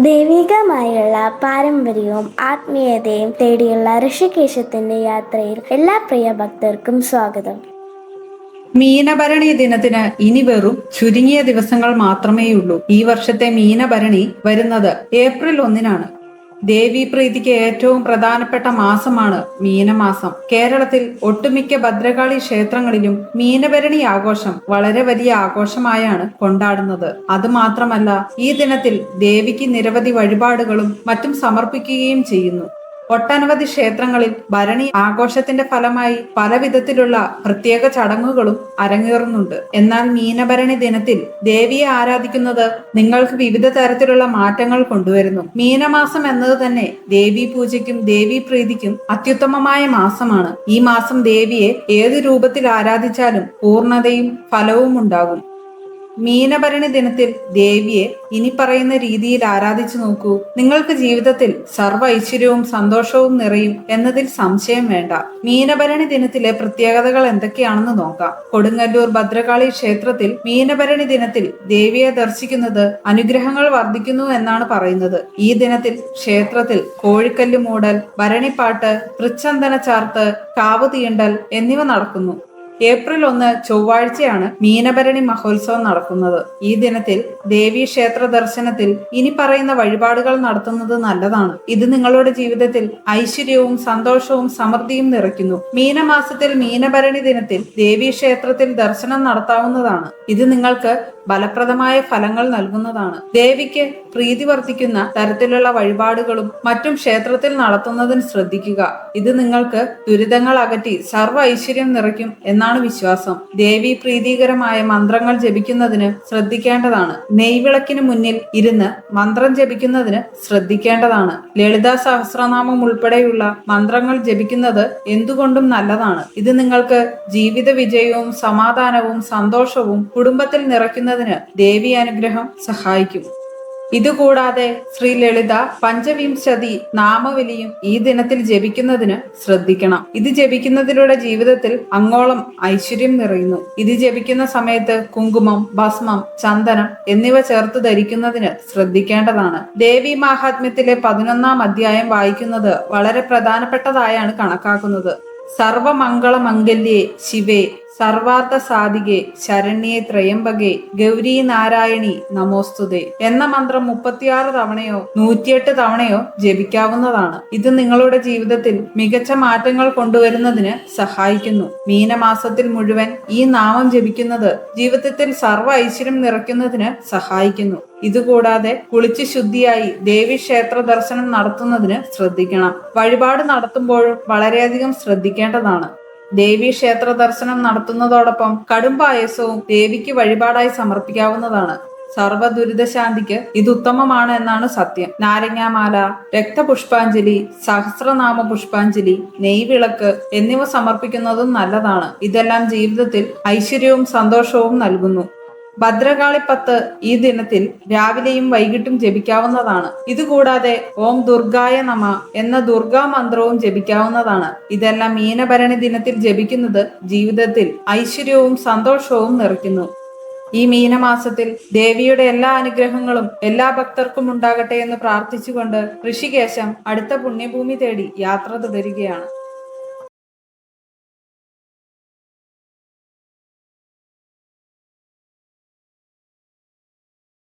നിന്നുള്ള പാരമ്പര്യവും ആത്മീയതയും തേടിയുള്ള ഋഷികേശത്തിന്റെ യാത്രയിൽ എല്ലാ പ്രിയ ഭക്തർക്കും സ്വാഗതം. മീനഭരണി ദിനത്തിന് ഇനി വെറും ചുരുങ്ങിയ ദിവസങ്ങൾ മാത്രമേയുള്ളൂ. ഈ വർഷത്തെ മീനഭരണി വരുന്നത് ഏപ്രിൽ ഒന്നിനാണ്. ദേവീപ്രീതിക്ക് ഏറ്റവും പ്രധാനപ്പെട്ട മാസമാണ് മീനമാസം. കേരളത്തിൽ ഒട്ടുമിക്ക ഭദ്രകാളി ക്ഷേത്രങ്ങളിലും മീനഭരണി ആഘോഷം വളരെ വലിയ ആഘോഷമായാണ് കൊണ്ടാടുന്നത്. അതുമാത്രമല്ല ഈ ദിനത്തിൽ ദേവിക്ക് നിരവധി വഴിപാടുകളും മറ്റും സമർപ്പിക്കുകയും ചെയ്യുന്നു. ഒട്ടനവധി ക്ഷേത്രങ്ങളിൽ ഭരണി ആഘോഷത്തിന്റെ ഫലമായി പല വിധത്തിലുള്ള പ്രത്യേക ചടങ്ങുകളും അരങ്ങേറുന്നുണ്ട്. എന്നാൽ മീനഭരണി ദിനത്തിൽ ദേവിയെ ആരാധിക്കുന്നത് നിങ്ങൾക്ക് വിവിധ തരത്തിലുള്ള മാറ്റങ്ങൾ കൊണ്ടുവരുന്നു. മീനമാസം എന്നത് തന്നെ ദേവി പൂജയ്ക്കും ദേവി പ്രീതിക്കും അത്യുത്തമമായ മാസമാണ്. ഈ മാസം ദേവിയെ ഏത് രൂപത്തിൽ ആരാധിച്ചാലും പൂർണതയും ഫലവും ഉണ്ടാകും. മീനഭരണി ദിനത്തിൽ ദേവിയെ ഇനി പറയുന്ന രീതിയിൽ ആരാധിച്ചു നോക്കൂ. നിങ്ങൾക്ക് ജീവിതത്തിൽ സർവ ഐശ്വര്യവും സന്തോഷവും നിറയും എന്നതിൽ സംശയം വേണ്ട. മീനഭരണി ദിനത്തിലെ പ്രത്യേകതകൾ എന്തൊക്കെയാണെന്ന് നോക്കാം. കൊടുങ്ങല്ലൂർ ഭദ്രകാളി ക്ഷേത്രത്തിൽ മീനഭരണി ദിനത്തിൽ ദേവിയെ ദർശിക്കുന്നത് അനുഗ്രഹങ്ങൾ വർദ്ധിക്കുന്നു എന്നാണ് പറയുന്നത്. ഈ ദിനത്തിൽ ക്ഷേത്രത്തിൽ കോഴിക്കല്ല് മൂടൽ ഭരണിപ്പാട്ട് തൃച്ചന്ദന ചാർത്ത് കാവ് തീണ്ടൽ എന്നിവ നടക്കുന്നു. ഏപ്രിൽ ഒന്ന് ചൊവ്വാഴ്ചയാണ് മീനഭരണി മഹോത്സവം നടക്കുന്നത്. ഈ ദിനത്തിൽ ദേവീ ക്ഷേത്ര ദർശനത്തിൽ ഇനി പറയുന്ന വഴിപാടുകൾ നടത്തുന്നത് നല്ലതാണ്. ഇത് നിങ്ങളുടെ ജീവിതത്തിൽ ഐശ്വര്യവും സന്തോഷവും സമൃദ്ധിയും നിറയ്ക്കുന്നു. മീനമാസത്തിൽ മീനഭരണി ദിനത്തിൽ ദേവീ ക്ഷേത്രത്തിൽ ദർശനം നടത്താവുന്നതാണ്. ഇത് നിങ്ങൾക്ക് ഫലപ്രദമായ ഫലങ്ങൾ നൽകുന്നതാണ്. ദേവിക്ക് പ്രീതി വർദ്ധിക്കുന്ന തരത്തിലുള്ള വഴിപാടുകളും മറ്റും ക്ഷേത്രത്തിൽ നടത്തുന്നതിന് ശ്രദ്ധിക്കുക. ഇത് നിങ്ങൾക്ക് ദുരിതങ്ങൾ അകറ്റി സർവ ഐശ്വര്യം നിറയ്ക്കും എന്നാണ് വിശ്വാസം. ദേവി പ്രീതികരമായ മന്ത്രങ്ങൾ ജപിക്കുന്നതിന് ശ്രദ്ധിക്കേണ്ടതാണ്. നെയ്വിളക്കിന് മുന്നിൽ ഇരുന്ന് മന്ത്രം ജപിക്കുന്നതിന് ശ്രദ്ധിക്കേണ്ടതാണ്. ലളിതാ സഹസ്രനാമം ഉൾപ്പെടെയുള്ള മന്ത്രങ്ങൾ ജപിക്കുന്നത് എന്തുകൊണ്ടും നല്ലതാണ്. ഇത് നിങ്ങൾക്ക് ജീവിത വിജയവും സമാധാനവും സന്തോഷവും കുടുംബത്തിൽ നിറയ്ക്കുന്നതിന് ദേവി അനുഗ്രഹം സഹായിക്കും. ഇതുകൂടാതെ ശ്രീ ലളിത പഞ്ചവിംശതി നാമവലിയും ഈ ദിനത്തിൽ ജപിക്കുന്നതിന് ശ്രദ്ധിക്കണം. ഇത് ജപിക്കുന്നതിലൂടെ ജീവിതത്തിൽ അങ്ങോളം ഐശ്വര്യം നിറയുന്നു. ഇത് ജപിക്കുന്ന സമയത്ത് കുങ്കുമം ഭസ്മം ചന്ദനം എന്നിവ ചേർത്ത് ധരിക്കുന്നതിന് ശ്രദ്ധിക്കേണ്ടതാണ്. ദേവി മാഹാത്മ്യത്തിലെ പതിനൊന്നാം അധ്യായം വായിക്കുന്നത് വളരെ പ്രധാനപ്പെട്ടതായാണ് കണക്കാക്കുന്നത്. സർവമംഗളമംഗല്യേ ശിവേ സർവാർത്ഥ സാധികെ ശരണ്യെ ത്രയംബകെ ഗൗരി നാരായണി നമോസ്തുതേ എന്ന മന്ത്രം മുപ്പത്തിയാറ് തവണയോ നൂറ്റിയെട്ട് തവണയോ ജപിക്കാവുന്നതാണ്. ഇത് നിങ്ങളുടെ ജീവിതത്തിൽ മികച്ച മാറ്റങ്ങൾ കൊണ്ടുവരുന്നതിന് സഹായിക്കുന്നു. മീനമാസത്തിൽ മുഴുവൻ ഈ നാമം ജപിക്കുന്നത് ജീവിതത്തിൽ സർവ ഐശ്വര്യം നിറയ്ക്കുന്നതിന് സഹായിക്കുന്നു. ഇതുകൂടാതെ കുളിച്ച് ശുദ്ധിയായി ദേവി ക്ഷേത്ര ദർശനം നടത്തുന്നതിന് ശ്രദ്ധിക്കണം. വഴിപാട് നടത്തുമ്പോഴും വളരെയധികം ശ്രദ്ധിക്കേണ്ടതാണ്. ദേവി ക്ഷേത്ര ദർശനം നടത്തുന്നതോടൊപ്പം കടും പായസവും ദേവിക്ക് വഴിപാടായി സമർപ്പിക്കാവുന്നതാണ്. സർവ ദുരിതശാന്തിക്ക് ഇത് ഉത്തമമാണ് എന്നാണ് സത്യം. നാരങ്ങാമാല രക്തപുഷ്പാഞ്ജലി സഹസ്രനാമ പുഷ്പാഞ്ജലി നെയ്വിളക്ക് എന്നിവ സമർപ്പിക്കുന്നതും നല്ലതാണ്. ഇതെല്ലാം ജീവിതത്തിൽ ഐശ്വര്യവും സന്തോഷവും നൽകുന്നു. ഭദ്രകാളിപ്പത്ത് ഈ ദിനത്തിൽ രാവിലെയും വൈകിട്ടും ജപിക്കാവുന്നതാണ്. ഇതുകൂടാതെ ഓം ദുർഗായ നമ എന്ന ദുർഗാ മന്ത്രവും ജപിക്കാവുന്നതാണ്. ഇതെല്ലാം മീനഭരണി ദിനത്തിൽ ജപിക്കുന്നത് ജീവിതത്തിൽ ഐശ്വര്യവും സന്തോഷവും നിറയ്ക്കുന്നു. ഈ മീനമാസത്തിൽ ദേവിയുടെ എല്ലാ അനുഗ്രഹങ്ങളും എല്ലാ ഭക്തർക്കും ഉണ്ടാകട്ടെ എന്ന് പ്രാർത്ഥിച്ചുകൊണ്ട് ഋഷികേശം അടുത്ത പുണ്യഭൂമി തേടി യാത്ര തുടരുകയാണ്.